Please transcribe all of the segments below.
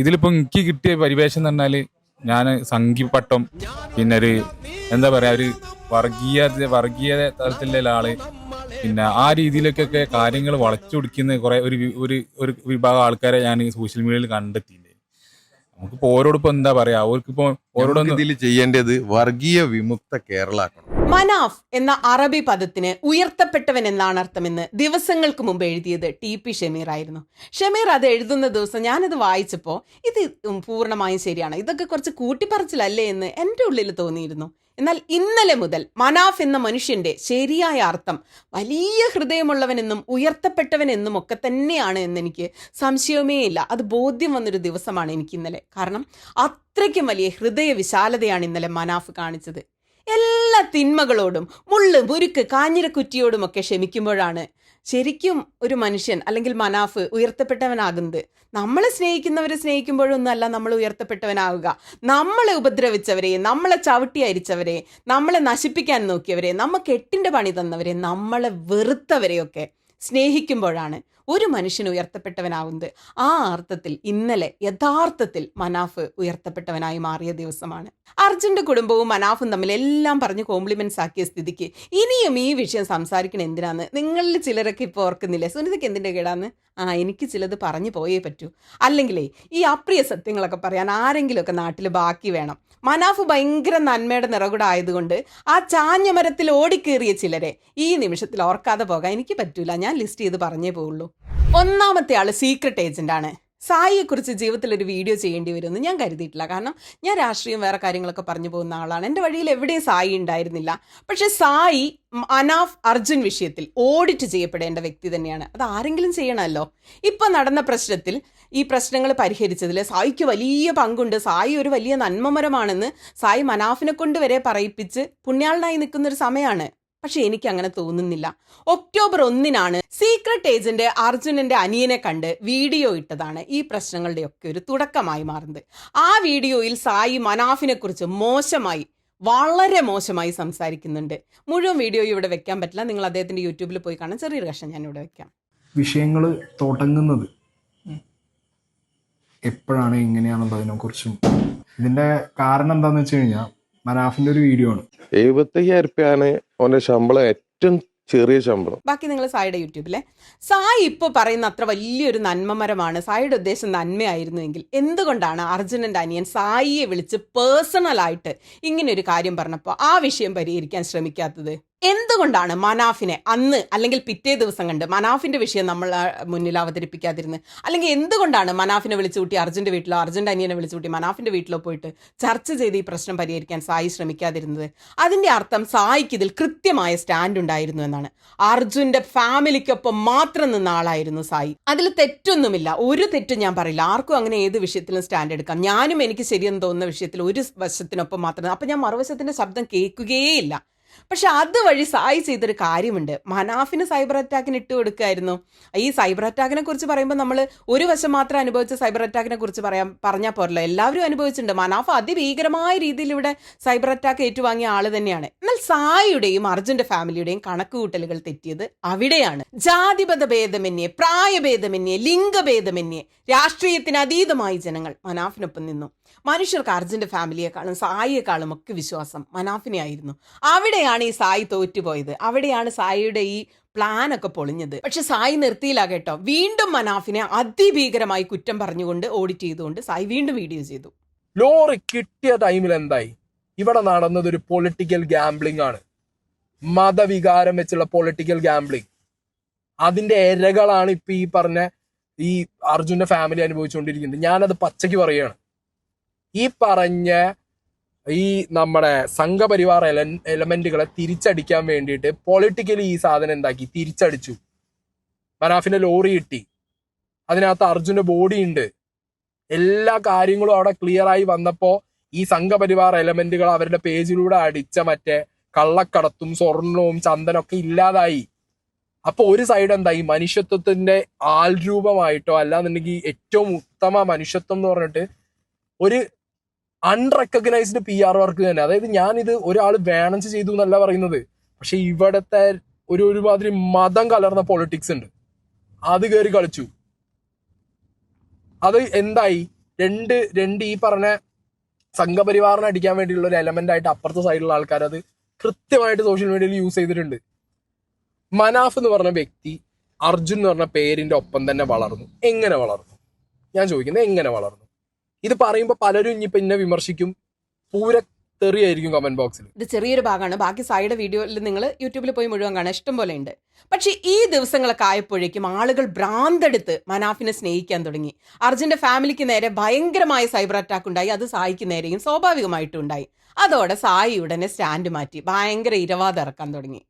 ഇതിലിപ്പോ എനിക്ക് കിട്ടിയ പരിവേഷം എന്ന് പറഞ്ഞാൽ ഞാൻ സംഘിപ്പട്ടം പിന്നെ ഒരു എന്താ പറയാ ഒരു വർഗീയ വർഗീയ തലത്തിലുള്ള ആൾ പിന്നെ ആ രീതിയിലേക്കൊക്കെ കാര്യങ്ങൾ വളച്ചൊടിക്കുന്ന കുറെ ഒരു ഒരു ഒരു വിഭാഗം ആൾക്കാരെ ഞാൻ സോഷ്യൽ മീഡിയയിൽ കണ്ടെത്തിയില്ലേ നമുക്കിപ്പോ ഓരോടിപ്പോ എന്താ പറയാ? അവർക്കിപ്പോ ഓരോടൊന്നും ഇതിൽ ചെയ്യേണ്ടത് വർഗീയ വിമുക്ത കേരളാക്കണം. മനാഫ് എന്ന അറബി പദത്തിന് ഉയർത്തപ്പെട്ടവൻ എന്നാണ് അർത്ഥമെന്ന് ദിവസങ്ങൾക്ക് മുമ്പ് എഴുതിയത് ടി പി ഷമീർ ആയിരുന്നു. ഷമീർ അത് എഴുതുന്ന ദിവസം ഞാനത് വായിച്ചപ്പോൾ ഇത് പൂർണമായും ശരിയാണ്. ഇതൊക്കെ കുറച്ച് കൂട്ടിപ്പറച്ചിലല്ലേ എന്ന് എന്റെ ഉള്ളിൽ തോന്നിയിരുന്നു. എന്നാൽ ഇന്നലെ മുതൽ മനാഫ് എന്ന മനുഷ്യന്റെ ശരിയായ അർത്ഥം വലിയ ഹൃദയമുള്ളവനെന്നും ഉയർത്തപ്പെട്ടവനെന്നും ഒക്കെ തന്നെയാണ് എന്നെനിക്ക് സംശയമേ ഇല്ല. അത് ബോധ്യം വന്നൊരു ദിവസമാണ് എനിക്ക് ഇന്നലെ. കാരണം അത്രയ്ക്കും വലിയ ഹൃദയ വിശാലതയാണ് ഇന്നലെ മനാഫ് കാണിച്ചത്. എല്ലാ തിന്മകളോടും മുള്ള് മുരുക്ക് കാഞ്ഞിരക്കുറ്റിയോടുമൊക്കെ ക്ഷമിക്കുമ്പോഴാണ് ശരിക്കും ഒരു മനുഷ്യൻ അല്ലെങ്കിൽ മനാഫ് ഉയർത്തപ്പെട്ടവനാകുന്നത്. നമ്മളെ സ്നേഹിക്കുന്നവരെ സ്നേഹിക്കുമ്പോഴൊന്നും അല്ല നമ്മൾ ഉയർത്തപ്പെട്ടവനാവുക. നമ്മളെ ഉപദ്രവിച്ചവരെ നമ്മളെ ചവിട്ടി അരിച്ചവരെ നമ്മളെ നശിപ്പിക്കാൻ നോക്കിയവരെ നമുക്ക് എട്ടിന്റെ പണി തന്നവരെ നമ്മളെ വെറുത്തവരെയൊക്കെ സ്നേഹിക്കുമ്പോഴാണ് ഒരു മനുഷ്യൻ ഉയർത്തപ്പെട്ടവനാവുന്നത്. ആ അർത്ഥത്തിൽ ഇന്നലെ യഥാർത്ഥത്തിൽ മനാഫ് ഉയർത്തപ്പെട്ടവനായി മാറിയ ദിവസമാണ്. അർജുന്റെ കുടുംബവും മനാഫും തമ്മിൽ എല്ലാം പറഞ്ഞ് കോംപ്ലിമെന്റ്സ് ആക്കിയ സ്ഥിതിക്ക് ഇനിയും ഈ വിഷയം സംസാരിക്കണം എന്തിനാന്ന്? നിങ്ങളിൽ ചിലരൊക്കെ ഇപ്പോൾ ഓർക്കുന്നില്ലേ? സുനിതയ്ക്ക് എന്തിന്റെ കേടാന്ന്? ആ എനിക്ക് ചിലത് പറഞ്ഞു പോയേ പറ്റൂ. അല്ലെങ്കിലേ ഈ അപ്രിയ സത്യങ്ങളൊക്കെ പറയാൻ ആരെങ്കിലുമൊക്കെ നാട്ടിൽ ബാക്കി വേണം. മനാഫ് ഭയങ്കര നന്മയുടെ നിറകുടായതുകൊണ്ട് ആ ചാഞ്ഞ മരത്തിൽ ഓടിക്കേറിയ ചിലരെ ഈ നിമിഷത്തിൽ ഓർക്കാതെ പോകാൻ എനിക്ക് പറ്റൂല. ഞാൻ ലിസ്റ്റ് ചെയ്ത് പറഞ്ഞേ പോവുള്ളൂ. ഒന്നാമത്തെ ആൾ സീക്രട്ട് ഏജന്റ് ആണ്. സായിയെക്കുറിച്ച് ജീവിതത്തിൽ ഒരു വീഡിയോ ചെയ്യേണ്ടി വരുമെന്ന് ഞാൻ കരുതിയിട്ടില്ല. കാരണം ഞാൻ രാഷ്ട്രീയം വേറെ കാര്യങ്ങളൊക്കെ പറഞ്ഞു പോകുന്ന ആളാണ്. എന്റെ വഴിയിൽ എവിടെയും സായി ഉണ്ടായിരുന്നില്ല. പക്ഷെ സായി അനാഫ് അർജുൻ വിഷയത്തിൽ ഓഡിറ്റ് ചെയ്യപ്പെടേണ്ട വ്യക്തി തന്നെയാണ്. അത് ആരെങ്കിലും ചെയ്യണമല്ലോ. ഇപ്പൊ നടന്ന പ്രശ്നത്തിൽ ഈ പ്രശ്നങ്ങൾ പരിഹരിച്ചതിൽ സായിക്ക് വലിയ പങ്കുണ്ട്. സായി ഒരു വലിയ നന്മമരമാണെന്ന് സായി മനാഫിനെ കൊണ്ട് വരെ പറയിപ്പിച്ച് പുണ്യാളനായി നിൽക്കുന്ന ഒരു സമയമാണ്. പക്ഷെ എനിക്ക് അങ്ങനെ തോന്നുന്നില്ല. ഒക്ടോബർ ഒന്നിനാണ് സീക്രട്ട് ഏജന്റ് അർജുനന്റെ അനിയനെ കണ്ട് വീഡിയോ ഇട്ടതാണ് ഈ പ്രശ്നങ്ങളുടെയൊക്കെ ഒരു തുടക്കമായി മാറുന്നത്. ആ വീഡിയോയിൽ സായി മനാഫിനെ കുറിച്ച് മോശമായി വളരെ മോശമായി സംസാരിക്കുന്നുണ്ട്. മുഴുവൻ വീഡിയോ ഇവിടെ വെക്കാൻ പറ്റില്ല. നിങ്ങൾ അദ്ദേഹത്തിന്റെ യൂട്യൂബിൽ പോയി കാണാൻ ചെറിയൊരു കഷ്ണം ഞാൻ ഇവിടെ വെക്കാം. വിഷയങ്ങൾ തുടങ്ങുന്നത് എപ്പോഴാണ് എങ്ങനെയാണെന്നുള്ളതിനെ കുറിച്ചും ഇതിന്റെ കാരണം എന്താന്ന് വെച്ച് കഴിഞ്ഞാൽ മനാഫിന്റെ ഒരു വീഡിയോ ആണ്. എഴുപത്തയ്യായിരം റുപ്യാണ് ഓന്റെ ശമ്പളം ഏറ്റവും ചെറിയ ശമ്പളം. ബാക്കി നിങ്ങൾ സായിയുടെ യൂട്യൂബിലെ സായി ഇപ്പോൾ പറയുന്ന അത്ര വലിയൊരു നന്മമരമാണ്. സായിയുടെ ഉദ്ദേശം നന്മയായിരുന്നുവെങ്കിൽ എന്തുകൊണ്ടാണ് അർജുനന്റെ അനിയൻ സായിയെ വിളിച്ച് പേഴ്സണലായിട്ട് ഇങ്ങനെ ഒരു കാര്യം പറഞ്ഞപ്പോൾ ആ വിഷയം പരിഹരിക്കാൻ ശ്രമിക്കാത്തത്? എന്തുകൊണ്ടാണ് മനാഫിനെ അന്ന് അല്ലെങ്കിൽ പിറ്റേ ദിവസം കണ്ട് മനാഫിന്റെ വിഷയം നമ്മൾ മുന്നിൽ അവതരിപ്പിക്കാതിരുന്നത് അല്ലെങ്കിൽ എന്തുകൊണ്ടാണ് മനാഫിനെ വിളിച്ചു കൂട്ടി വീട്ടിലോ അർജുന്റെ അനിയനെ വിളിച്ചു കൂട്ടി മനാഫിന്റെ വീട്ടിലോ പോയിട്ട് ചർച്ച ചെയ്ത് ഈ പ്രശ്നം പരിഹരിക്കാൻ സായി ശ്രമിക്കാതിരുന്നത്? അതിന്റെ അർത്ഥം സായിക്ക് ഇതിൽ കൃത്യമായ സ്റ്റാൻഡ് ഉണ്ടായിരുന്നു എന്നാണ്. അർജുന്റെ ഫാമിലിക്കൊപ്പം മാത്രം നിന്ന ആളായിരുന്നു സായി. അതിൽ തെറ്റൊന്നുമില്ല. ഒരു തെറ്റും ഞാൻ പറയില്ല. ആർക്കും അങ്ങനെ ഏത് വിഷയത്തിലും സ്റ്റാൻഡ് എടുക്കാം. ഞാനും എനിക്ക് ശരിയെന്ന് തോന്നുന്ന വിഷയത്തിൽ ഒരു വശത്തിനൊപ്പം മാത്രം. അപ്പൊ ഞാൻ മറുവശത്തിന്റെ ശബ്ദം കേൾക്കുകയേയില്ല പക്ഷെ അതുവഴി സായി ചെയ്തൊരു കാര്യമുണ്ട്. മനാഫിന് സൈബർ അറ്റാക്കിന് ഇട്ട് കൊടുക്കായിരുന്നു. ഈ സൈബർ അറ്റാക്കിനെ കുറിച്ച് പറയുമ്പോൾ നമ്മൾ ഒരു വശം മാത്രം അനുഭവിച്ച സൈബർ അറ്റാക്കിനെ കുറിച്ച് പറയാൻ പറഞ്ഞാൽ പോരല്ലോ. എല്ലാവരും അനുഭവിച്ചിട്ടുണ്ട്. മനാഫ് അതിഭീകരമായ രീതിയിൽ ഇവിടെ സൈബർ അറ്റാക്ക് ഏറ്റുവാങ്ങിയ ആൾ തന്നെയാണ്. എന്നാൽ സായിയുടെയും അർജുന്റെ ഫാമിലിയുടെയും കണക്കുകൂട്ടലുകൾ തെറ്റിയത് അവിടെയാണ്. ജാതിപത ഭേദമന്യേ പ്രായഭേദമന്യേ ലിംഗഭേദമന്യേ രാഷ്ട്രീയത്തിന് അതീതമായി ജനങ്ങൾ മനാഫിനൊപ്പം നിന്നു. മനുഷ്യർക്ക് അർജുന്റെ ഫാമിലിയെക്കാളും സായിയെക്കാളും ഒക്കെ വിശ്വാസം മനാഫിനെ ആയിരുന്നു അവിടെയാണ് ഈ സായി തോറ്റുപോയത്. അവിടെയാണ് സായിയുടെ ഈ പ്ലാൻ ഒക്കെ പൊളിഞ്ഞത്. പക്ഷെ സായി നിർത്തിയില്ല കേട്ടോ. വീണ്ടും മനാഫിനെ അതിഭീകരമായി കുറ്റം പറഞ്ഞുകൊണ്ട് ഓഡിറ്റ് ചെയ്തുകൊണ്ട് സായി വീണ്ടും വീഡിയോ ചെയ്തു. ലോറി കിട്ടിയ ടൈമിൽ എന്തായി? ഇവിടെ നടന്നത് ഒരു പൊളിറ്റിക്കൽ ഗാംബ്ലിംഗ് ആണ്. മതവികാരം വെച്ചുള്ള പൊളിറ്റിക്കൽ ഗാംബ്ലിംഗ് അതിന്റെ ഇരകളാണ് ഇപ്പൊ ഈ പറഞ്ഞ ഈ അർജുന്റെ ഫാമിലി അനുഭവിച്ചുകൊണ്ടിരിക്കുന്നത്. ഞാനത് പച്ചയ്ക്ക് പറയുകയാണ് ഈ പറഞ്ഞ ഈ നമ്മുടെ സംഘപരിവാർ എല എലമെന്റുകളെ തിരിച്ചടിക്കാൻ വേണ്ടിയിട്ട് പൊളിറ്റിക്കലി ഈ സാധനം എന്താക്കി? തിരിച്ചടിച്ചു. മനാഫിന്റെ ലോറി കിട്ടി. അതിനകത്ത് അർജുന്റെ ബോഡി ഉണ്ട്. എല്ലാ കാര്യങ്ങളും അവിടെ ക്ലിയർ ആയി വന്നപ്പോ ഈ സംഘപരിവാർ എലമെന്റുകൾ അവരുടെ പേജിലൂടെ അടിച്ച മറ്റേ കള്ളക്കടത്തും സ്വർണവും ചന്ദനൊക്കെ ഇല്ലാതായി. അപ്പൊ ഒരു സൈഡ് എന്തായി മനുഷ്യത്വത്തിന്റെ ആൽരൂപമായിട്ടോ അല്ലാന്നുണ്ടെങ്കിൽ ഏറ്റവും ഉത്തമ മനുഷ്യത്വം എന്ന് പറഞ്ഞിട്ട് ഒരു അൺറെക്കഗ്നൈസ്ഡ് പി ആർ വർക്ക് തന്നെ. അതായത് ഞാനിത് ഒരാൾ വേണം ചെയ്തു എന്നല്ല പറയുന്നത്. പക്ഷെ ഇവിടത്തെ ഒരു ഒരുമാതിരി മതം കലർന്ന പൊളിറ്റിക്സ് ഉണ്ട്. അത് കയറി കളിച്ചു. അത് എന്തായി? രണ്ട് രണ്ട് ഈ പറഞ്ഞ സംഘപരിവാറിനെ അടിക്കാൻ വേണ്ടിയുള്ള ഒരു എലമെന്റ് ആയിട്ട് അപ്പുറത്തെ സൈഡിലുള്ള ആൾക്കാർ അത് കൃത്യമായിട്ട് സോഷ്യൽ മീഡിയയിൽ യൂസ് ചെയ്തിട്ടുണ്ട്. മനാഫ് എന്ന് പറഞ്ഞ വ്യക്തി അർജുൻ എന്ന് പറഞ്ഞ പേരിന്റെ ഒപ്പം തന്നെ വളർന്നു. എങ്ങനെ വളർന്നു? ഞാൻ ചോദിക്കുന്നത് എങ്ങനെ വളർന്നു? ഇത് പറയുമ്പോൾ പലരും ഇനി പിന്നെ വിമർശിക്കും. പൂര തെറിയായിരിക്കും കമന്റ് ബോക്സിൽ ഇത് ചെറിയൊരു ഭാഗമാണ്. ബാക്കി സൈഡ് വീഡിയോയിൽ നിങ്ങൾ യൂട്യൂബിൽ പോയി മുഴുവൻ കാണാൻ ഇഷ്ടം പോലെ ഉണ്ട്. പക്ഷേ ഈ ദിവസങ്ങളൊക്കെ ആയപ്പോഴേക്കും ആളുകൾ ഭ്രാന്തെടുത്ത് മനാഫിനെ സ്നേഹിക്കാൻ തുടങ്ങി. അർജുന്റെ ഫാമിലിക്ക് നേരെ ഭയങ്കരമായ സൈബർ അറ്റാക്ക് ഉണ്ടായി. അത് സായിക്ക് നേരെയും സ്വാഭാവികമായിട്ടും ഉണ്ടായി. അതോടെ സായി ഉടനെ സ്റ്റാൻഡ് മാറ്റി. ഭയങ്കര ഇരവാദം ഇറക്കാൻ തുടങ്ങി.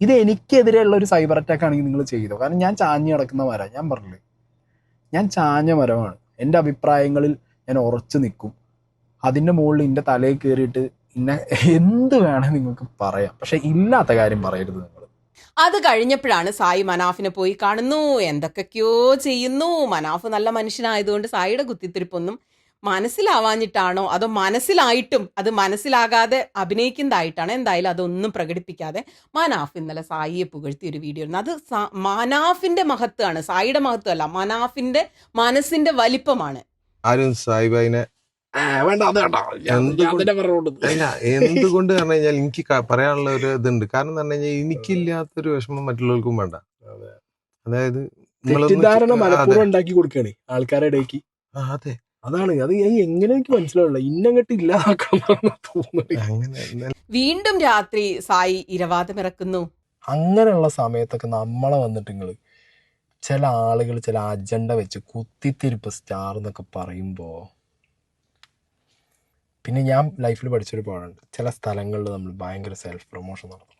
ഇത് എനിക്കെതിരെയുള്ള ഒരു സൈബർ അറ്റാക്ക് ആണെങ്കിൽ നിങ്ങൾ ചെയ്തോ? കാരണം ഞാൻ ചാഞ്ഞ് കിടക്കുന്ന മരം. ഞാൻ പറഞ്ഞില്ലേ? ഞാൻ ചാഞ്ഞ മരമാണ്. എന്റെ അഭിപ്രായങ്ങളിൽ ഞാൻ ഉറച്ചു നിൽക്കും. അതിന്റെ മുകളിൽ എന്റെ തലയിൽ കയറിയിട്ട് ഇന്നെ എന്ത് വേണേ നിങ്ങൾക്ക് പറയാം. പക്ഷെ ഇല്ലാത്ത കാര്യം പറയരുത് നിങ്ങൾ. അത് കഴിഞ്ഞപ്പോഴാണ് സായി മനാഫിനെ പോയി കാണുന്നു. എന്തൊക്കെയോ ചെയ്യുന്നു. മനാഫ് നല്ല മനുഷ്യനായതുകൊണ്ട് സായിയുടെ കുത്തിത്തിരിപ്പൊന്നും മനസ്സിലാവാഞ്ഞിട്ടാണോ? അതോ മനസ്സിലായിട്ടും അത് മനസ്സിലാകാതെ അഭിനയിക്കുന്നതായിട്ടാണോ? എന്തായാലും അതൊന്നും പ്രകടിപ്പിക്കാതെ മനാഫ് ഇന്നലെ സായിയെ പുകഴ്ത്തിയ ഒരു വീഡിയോ അത് മനാഫിന്റെ മഹത്വമാണ്. സായിയുടെ മഹത്വമല്ല മനാഫിന്റെ മനസ്സിന്റെ വലിപ്പമാണ്. ആരും സായിബായിനെ വേണ്ട അത് വേണ്ട. എന്തുകൊണ്ട് പറഞ്ഞു കഴിഞ്ഞാൽ എനിക്ക് പറയാനുള്ള ഒരു ഇതുണ്ട്. കാരണം എന്ന് പറഞ്ഞു കഴിഞ്ഞാൽ എനിക്കില്ലാത്തൊരു വിഷമം മറ്റുള്ളവർക്കും വേണ്ട. അതായത് തെറ്റിദ്ധാരണ മനഃപൂർവം ഉണ്ടാക്കി കൊടുക്കുകയാണ് ആൾക്കാരുടെ ഇടയ്ക്ക്. അതെ. അതാണ്. അത് എങ്ങനെ എനിക്ക് മനസ്സിലാവില്ല ഇന്നങ്ങട്ട് ഇല്ലാതാക്കണം വീണ്ടും രാത്രി സായി ഇരവാദമിറക്കുന്നു. അങ്ങനെയുള്ള സമയത്തൊക്കെ നമ്മളെ വന്നിട്ട് നിങ്ങൾ ചില ആളുകൾ ചില അജണ്ട വെച്ച് കുത്തിത്തിരിപ്പ് സ്റ്റാർ എന്നൊക്കെ പറയുമ്പോൾ പിന്നെ ഞാൻ ലൈഫിൽ പഠിച്ചൊരു പാടുണ്ട്. ചില സ്ഥലങ്ങളിൽ നമ്മൾ ഭയങ്കര സെൽഫ് പ്രൊമോഷൻ നടത്തണം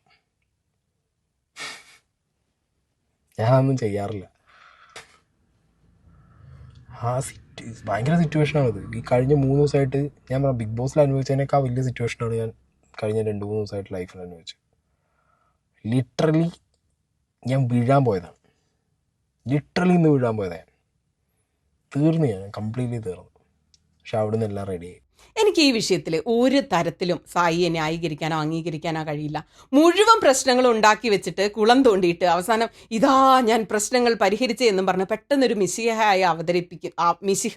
ഞാനൊന്നും ചെയ്യാറില്ല. ആ സിറ്റ് ഭയങ്കര സിറ്റുവേഷനാണിത് ഈ കഴിഞ്ഞ മൂന്ന് ദിവസമായിട്ട് ഞാൻ പറഞ്ഞു ബിഗ് ബോസിൽ അനുഭവിച്ചതിനേക്കാൾ വലിയ സിറ്റുവേഷനാണ് ഞാൻ കഴിഞ്ഞ രണ്ട് മൂന്ന് ദിവസമായിട്ട് ലൈഫിൽ അനുഭവിച്ചത്. ലിറ്ററലി ഞാൻ വീഴാൻ പോയതാണ്. ലിറ്ററലി ഇന്ന് വീഴാൻ പോയതാണ് തീർന്നു ഞാൻ കംപ്ലീറ്റ്ലി തീർന്നു. പക്ഷെ അവിടെ നിന്ന് എല്ലാം റെഡിയായി എനിക്ക് ഈ വിഷയത്തിൽ ഒരു തരത്തിലും സായിയെ ന്യായീകരിക്കാനോ അംഗീകരിക്കാനോ കഴിയില്ല. മുഴുവൻ പ്രശ്നങ്ങൾ ഉണ്ടാക്കി വെച്ചിട്ട് കുളം തോണ്ടിയിട്ട് അവസാനം ഇതാ ഞാൻ പ്രശ്നങ്ങൾ പരിഹരിച്ചേ എന്നും പറഞ്ഞ് പെട്ടെന്നൊരു മിശിഹയായി അവതരിപ്പിക്കും ആ, മിശിഹ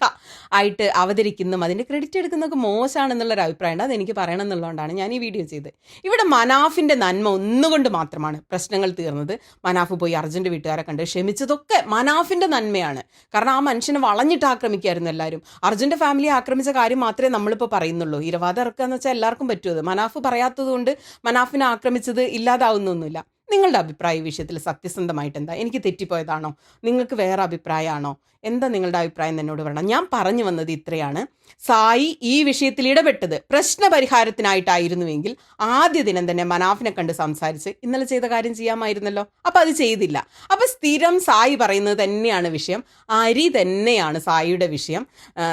ആയിട്ട് അവതരിക്കുന്നതും അതിന്റെ ക്രെഡിറ്റ് എടുക്കുന്നതൊക്കെ മോശമാണെന്നുള്ളൊരു അഭിപ്രായം ഉണ്ട് അതെനിക്ക് പറയണം എന്നുള്ളതുകൊണ്ടാണ് ഞാൻ ഈ വീഡിയോ ചെയ്തത്. ഇവിടെ മനാഫിന്റെ നന്മ ഒന്നുകൊണ്ട് മാത്രമാണ് പ്രശ്നങ്ങൾ തീർന്നത്. മനാഫ് പോയി അർജന്റ് വീട്ടുകാരെ കണ്ട് ക്ഷമിച്ചതൊക്കെ മനാഫിന്റെ നന്മയാണ്. കാരണം ആ മനുഷ്യനെ വളഞ്ഞിട്ട് ആക്രമിക്കായിരുന്നു എല്ലാവരും. അർജുന്റെ ഫാമിലിയെ ആക്രമിച്ച കാര്യം മാത്രമേ നമ്മളിപ്പോൾ പറയുന്നുള്ളൂ. ഇരവാദം ഇറക്കുക എന്ന് വെച്ചാൽ എല്ലാവർക്കും പറ്റുമത് മനാഫ് പറയാത്തത് കൊണ്ട് മനാഫിനെ ആക്രമിച്ചത് ഇല്ലാതാവുന്നൊന്നുമില്ല. നിങ്ങളുടെ അഭിപ്രായ വിഷയത്തിൽ സത്യസന്ധമായിട്ട് എന്താ? എനിക്ക് തെറ്റിപ്പോയതാണോ? നിങ്ങൾക്ക് വേറെ അഭിപ്രായമാണോ? എന്താ നിങ്ങളുടെ അഭിപ്രായം എന്നോട് പറയണം. ഞാൻ പറഞ്ഞു വന്നത് ഇത്രയാണ്. സായി ഈ വിഷയത്തിൽ ഇടപെട്ടത് പ്രശ്ന പരിഹാരത്തിനായിട്ടായിരുന്നുവെങ്കിൽ ആദ്യ ദിനം തന്നെ മനാഫിനെ കണ്ട് സംസാരിച്ച് ഇന്നലെ ചെയ്ത കാര്യം ചെയ്യാമായിരുന്നല്ലോ. അപ്പം അത് ചെയ്തില്ല. അപ്പം സ്ഥിരം സായി പറയുന്നത് തന്നെയാണ് വിഷയം. അരി തന്നെയാണ് സായിയുടെ വിഷയം.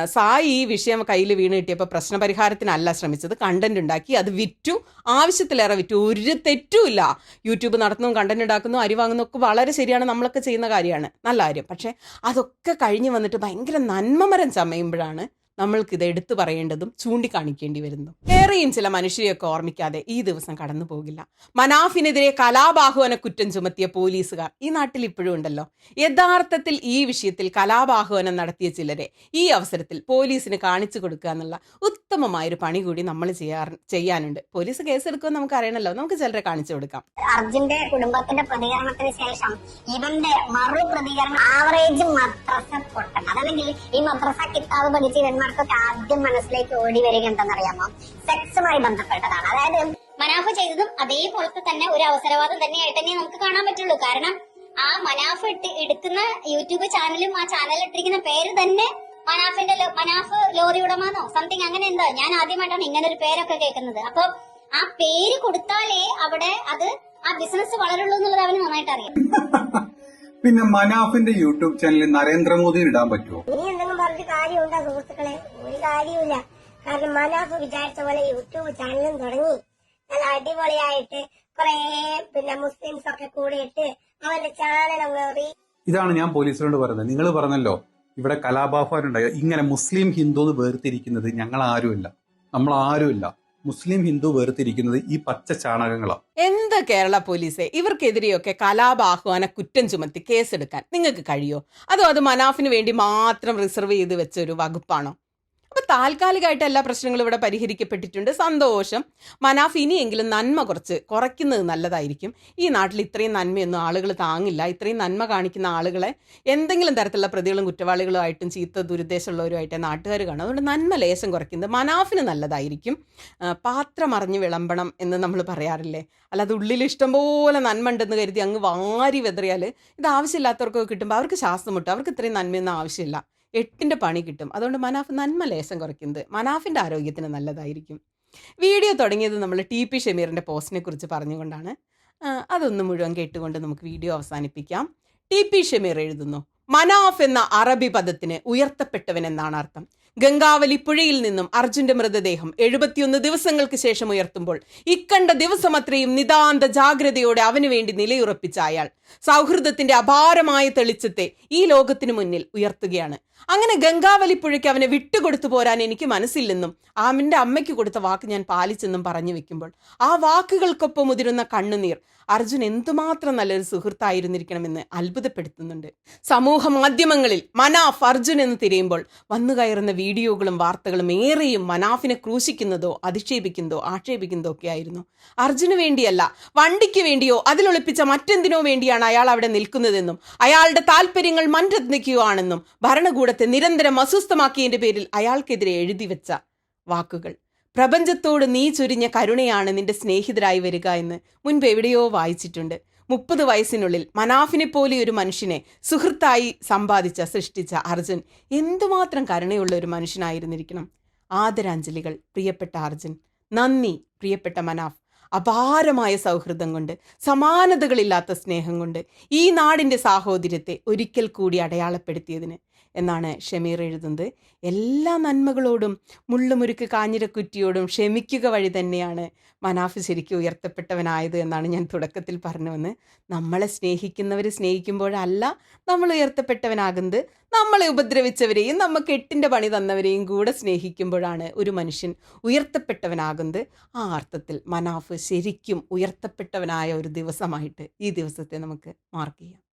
സായി ഈ വിഷയം കയ്യിൽ വീണ് കിട്ടിയപ്പോൾ പ്രശ്ന പരിഹാരത്തിനല്ല ശ്രമിച്ചത്. കണ്ടന്റ് ഉണ്ടാക്കി അത് വിറ്റു. ആവശ്യത്തിലേറെ വിറ്റു. ഒരു തെറ്റുമില്ല. യൂട്യൂബ് നടത്തുന്നു കണ്ടന്റ് ഉണ്ടാക്കുന്നു അരി വാങ്ങുന്നു ഒക്കെ വളരെ ശരിയാണ്. നമ്മളൊക്കെ ചെയ്യുന്ന കാര്യമാണ്. നല്ല കാര്യം. പക്ഷേ അതൊക്കെ കഴിഞ്ഞ് വന്നിട്ട് ഭയങ്കര നന്മമരം ചമയുമ്പോഴാണ് നമ്മൾക്ക് ഇത് എടുത്തു പറയേണ്ടതും ചൂണ്ടിക്കാണിക്കേണ്ടി വരുന്നു. ഏറെയും ചില മനുഷ്യരെയൊക്കെ ഓർമ്മിക്കാതെ ഈ ദിവസം കടന്നു പോകില്ല. മനാഫിനെതിരെ കലാബാഹുവന കുറ്റം ചുമത്തിയ പോലീസുകാർ ഈ നാട്ടിൽ ഇപ്പോഴും ഉണ്ടല്ലോ. യഥാർത്ഥത്തിൽ ഈ വിഷയത്തിൽ കലാബാഹുവനം നടത്തിയ ചിലരെ ഈ അവസരത്തിൽ പോലീസിന് കാണിച്ചു കൊടുക്കുക എന്നുള്ള ഉത്തമമായൊരു പണി കൂടി നമ്മൾ ചെയ്യാർ ചെയ്യാനുണ്ട്. പോലീസ് കേസെടുക്കുമെന്ന് നമുക്ക് അറിയണല്ലോ. നമുക്ക് ചിലരെ കാണിച്ചു കൊടുക്കാം. അർജുന്റെ കുടുംബത്തിന്റെ പ്രതികരണത്തിന് ശേഷം ഇവന്റെ മറു പ്രതികരണം ആവറേജ് മദ്രസ അതല്ലെങ്കിൽ ഈ മദ്രസ കിതാബ് പഠിച്ച ഇവന്മാർക്കൊക്കെ ആദ്യം മനസ്സിലേക്ക് ഓടി വരിക എന്താണെന്നറിയാമോ? സെക്സുമായി ബന്ധപ്പെട്ടതാണ്. അതായത് മനാഫ് ചെയ്തതും അതേപോലത്തെ തന്നെ ഒരു അവസരവാദം തന്നെയായിട്ട് തന്നെ നമുക്ക് കാണാൻ പറ്റുള്ളൂ. കാരണം ആ മനാഫ് ഇട്ട് എടുക്കുന്ന യൂട്യൂബ് ചാനലും ആ ചാനൽ ഇട്ടിരിക്കുന്ന പേര് തന്നെ മനാഫിന്റെ മനാഫ് ലോറി ഉടമാന്നോ സംതിങ് അങ്ങനെ എന്തോ. ഞാൻ ആദ്യമായിട്ടാണ് ഇങ്ങനെ ഒരു പേരൊക്കെ കേൾക്കുന്നത്. അപ്പൊ ആ പേര് കൊടുത്താലേ അവിടെ അത് ആ ബിസിനസ് വളരുള്ളൂ എന്നുള്ളത് അവന് നന്നായിട്ട് അറിയാം. പിന്നെ മനാഫിന്റെ യൂട്യൂബ് ചാനലിൽ നരേന്ദ്രമോദി ഇടാൻ പറ്റുമോ ഇനി എന്തെങ്കിലും പറഞ്ഞിട്ട് കാര്യമുണ്ടോ സുഹൃത്തുക്കളെ? ഒരു കാര്യമില്ല കാരണം മനാഫ് വിചാരിച്ച പോലെ യൂട്യൂബ് ചാനലും തുടങ്ങി. നല്ല അടിപൊളിയായിട്ട് കുറെ പിന്നെ മുസ്ലിംസ് ഒക്കെ കൂടിയിട്ട് അവന്റെ ചാനൽ അങ്ങ് ഇതാണ് ഞാൻ പോലീസിനോട് പറയുന്നത്. നിങ്ങൾ പറഞ്ഞല്ലോ ഇവിടെ കലാപാഹ്വാനുണ്ടായ ഇങ്ങനെ മുസ്ലിം ഹിന്ദു എന്ന് വേർതിരിക്കുന്നത് ഞങ്ങൾ ആരുമില്ല നമ്മൾ ആരുമില്ല മുസ്ലിം ഹിന്ദു വേർതിരിക്കുന്നത് ഈ പച്ച ചാണകങ്ങളാണ് എന്ത് കേരള പോലീസെ? ഇവർക്കെതിരെയൊക്കെ കലാപാഹ്വാന കുറ്റം ചുമത്തി കേസെടുക്കാൻ. നിങ്ങൾക്ക് കഴിയോ? അതോ അത് മനാഫിന് വേണ്ടി മാത്രം റിസർവ് ചെയ്ത് വെച്ച ഒരു വകുപ്പാണോ? അപ്പോൾ താൽക്കാലികമായിട്ട് എല്ലാ പ്രശ്നങ്ങളും ഇവിടെ പരിഹരിക്കപ്പെട്ടിട്ടുണ്ട്. സന്തോഷം. മനാഫ് ഇനിയെങ്കിലും നന്മ കുറച്ച് കുറയ്ക്കുന്നത് നല്ലതായിരിക്കും. ഈ നാട്ടിൽ ഇത്രയും നന്മയൊന്നും ആളുകൾ താങ്ങില്ല. ഇത്രയും നന്മ കാണിക്കുന്ന ആളുകളെ എന്തെങ്കിലും തരത്തിലുള്ള പ്രതികളും കുറ്റവാളികളുമായിട്ടും ചീത്ത ദുരുദ്ദേശമുള്ളവരുമായിട്ട് നാട്ടുകാർ കാണും. അതുകൊണ്ട് നന്മ ലേശം കുറയ്ക്കുന്നത് മനാഫിന് നല്ലതായിരിക്കും. പാത്രമറിഞ്ഞ് പാത്രം വിളമ്പണം എന്ന് നമ്മൾ പറയാറില്ലേ? അല്ലാതെ ഉള്ളിൽ ഇഷ്ടംപോലെ നന്മ ഉണ്ടെന്ന് കരുതി അങ്ങ് വാരി വെതറിയാൽ ഇത് ആവശ്യമില്ലാത്തവർക്കൊക്കെ കിട്ടുമ്പോൾ അവർക്ക് ശ്വാസം മുട്ടും. അവർക്ക് ഇത്രയും നന്മയൊന്നും ആവശ്യമില്ല. എട്ടിന്റെ പണി കിട്ടും. അതുകൊണ്ട് മനാഫ് നന്മ ലേശം കുറയ്ക്കുന്നത് മനാഫിന്റെ ആരോഗ്യത്തിന് നല്ലതായിരിക്കും. വീഡിയോ തുടങ്ങിയത് നമ്മൾ ടി പി ഷമീറിന്റെ പോസ്റ്റിനെ കുറിച്ച് പറഞ്ഞുകൊണ്ടാണ്. അതൊന്ന് മുഴുവൻ കേട്ടുകൊണ്ട് നമുക്ക് വീഡിയോ അവസാനിപ്പിക്കാം. ടി പി ഷമീർ എഴുതുന്നു മനാഫ് എന്ന അറബി പദത്തിന് ഉയർത്തപ്പെട്ടവൻ എന്നാണ് അർത്ഥം. ഗംഗാവലി പുഴയിൽ നിന്നും അർജുന്റെ മൃതദേഹം എഴുപത്തിയൊന്ന് ദിവസങ്ങൾക്ക് ശേഷം ഉയർത്തുമ്പോൾ ഇക്കണ്ട ദിവസം അത്രയും നിതാന്ത ജാഗ്രതയോടെ അവന് വേണ്ടി നിലയുറപ്പിച്ച അയാൾ സൗഹൃദത്തിന്റെ അപാരമായ തെളിച്ചത്തെ ഈ ലോകത്തിനു മുന്നിൽ ഉയർത്തുകയാണ്. അങ്ങനെ ഗംഗാവലി പുഴയ്ക്ക് അവനെ വിട്ടുകൊടുത്തു പോരാൻ എനിക്ക് മനസ്സില്ലെന്നും ആമിന്റെ അമ്മയ്ക്ക് കൊടുത്ത വാക്ക് ഞാൻ പാലിച്ചെന്നും പറഞ്ഞു വെക്കുമ്പോൾ ആ വാക്കുകൾക്കൊപ്പം മുതിരുന്ന കണ്ണുനീർ അർജുൻ എന്തുമാത്രം നല്ലൊരു സുഹൃത്തായിരുന്നിരിക്കണമെന്ന് അത്ഭുതപ്പെടുത്തുന്നുണ്ട്. സമൂഹ മാധ്യമങ്ങളിൽ മനാഫ് അർജുൻ എന്ന് തിരയുമ്പോൾ വന്നു കയറുന്ന വീഡിയോകളും വാർത്തകളും ഏറെയും മനാഫിനെ ക്രൂശിക്കുന്നതോ അധിക്ഷേപിക്കുന്നതോ ആക്ഷേപിക്കുന്നതോ ഒക്കെ ആയിരുന്നു. അർജുന് വേണ്ടിയല്ല വണ്ടിക്ക് വേണ്ടിയോ അതിലൊളിപ്പിച്ച മറ്റെന്തിനോ വേണ്ടിയാണ് അയാൾ അവിടെ നിൽക്കുന്നതെന്നും അയാളുടെ താല്പര്യങ്ങൾ മൻരത്നിക്കുകയാണെന്നും ഭരണകൂടത്തെ നിരന്തരം അസ്വസ്ഥമാക്കിയതിന്റെ പേരിൽ അയാൾക്കെതിരെ എഴുതി വെച്ച വാക്കുകൾ. പ്രപഞ്ചത്തോട് നീ ചൊരിഞ്ഞ കരുണയാണ് നിന്റെ സ്നേഹിതരായി വരിക എന്ന് മുൻപ് എവിടെയോ വായിച്ചിട്ടുണ്ട്. മുപ്പത് വയസ്സിനുള്ളിൽ മനാഫിനെ പോലെ ഒരു മനുഷ്യനെ സുഹൃത്തായി സമ്പാദിച്ച സൃഷ്ടിച്ച അർജുൻ എന്തുമാത്രം കരുണയുള്ള ഒരു മനുഷ്യനായിരുന്നിരിക്കണം. ആദരാഞ്ജലികൾ പ്രിയപ്പെട്ട അർജുൻ. നന്ദി പ്രിയപ്പെട്ട മനാഫ്. അപാരമായ സൗഹൃദം കൊണ്ട് സമാനതകളില്ലാത്ത സ്നേഹം കൊണ്ട് ഈ നാടിന്റെ സാഹോദര്യത്തെ ഒരിക്കൽ കൂടി അടയാളപ്പെടുത്തിയതിന് എന്നാണ് ഷമീർ എഴുതുന്നത്. എല്ലാ നന്മകളോടും മുള്ളുമുരുക്ക് കാഞ്ഞിരക്കുറ്റിയോടും ക്ഷമിക്കുക വഴി തന്നെയാണ് മനാഫ് ശരിക്കും ഉയർത്തപ്പെട്ടവനായത് എന്നാണ് ഞാൻ തുടക്കത്തിൽ പറഞ്ഞു വന്ന് നമ്മളെ സ്നേഹിക്കുന്നവർ സ്നേഹിക്കുമ്പോഴല്ല നമ്മൾ ഉയർത്തപ്പെട്ടവനാകുന്നത്. നമ്മളെ ഉപദ്രവിച്ചവരെയും നമുക്ക് എട്ടിന്റെ പണി തന്നവരെയും കൂടെ സ്നേഹിക്കുമ്പോഴാണ് ഒരു മനുഷ്യൻ ഉയർത്തപ്പെട്ടവനാകുന്നത്. ആ അർത്ഥത്തിൽ മനാഫ് ശരിക്കും ഉയർത്തപ്പെട്ടവനായ ഒരു ദിവസമായിട്ട് ഈ ദിവസത്തെ നമുക്ക് മാർക്ക് ചെയ്യാം.